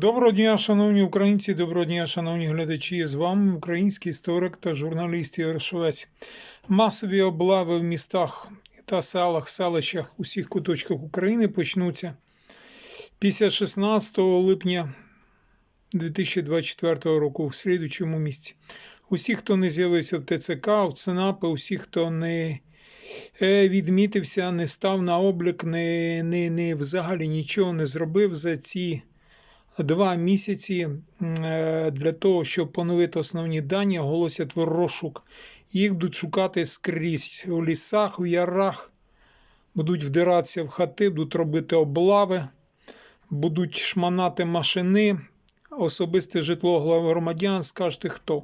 Доброго дня, шановні українці, доброго дня, шановні глядачі. З вами український історик та журналіст Ігор Швець. Масові облави в містах та селах, селищах усіх куточках України почнуться після 16 липня 2024 року в слідучому місці. Усі, хто не з'явився в ТЦК, в ЦНАПи, усі, хто не е, відмітився, не став на облік, не, не, не взагалі нічого не зробив за ці два місяці е, для того, щоб поновити основні дані, оголосять в розшук. Їх будуть шукати скрізь у лісах, в ярах, будуть вдиратися в хати, будуть робити облави, будуть шманати машини, особисте житло громадян, скажете хто.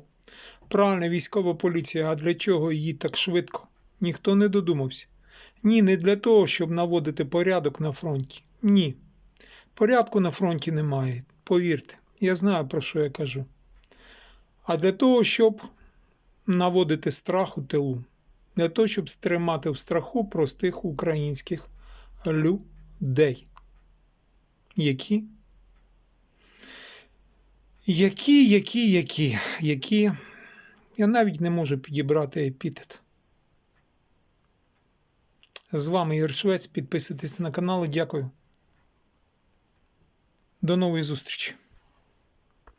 Правильно, військова поліція, а для чого її так швидко? Ніхто не додумався. Ні, не для того, щоб наводити порядок на фронті. Ні. Порядку на фронті немає, повірте, я знаю, про що я кажу. А для того, щоб наводити страх у тилу, для того, щоб стримати в страху простих українських людей. Які? Які, які, які, які. Я навіть не можу підібрати епітет. З вами Ігор Швець. Підписуйтесь на канал. Дякую. До нової зустрічі.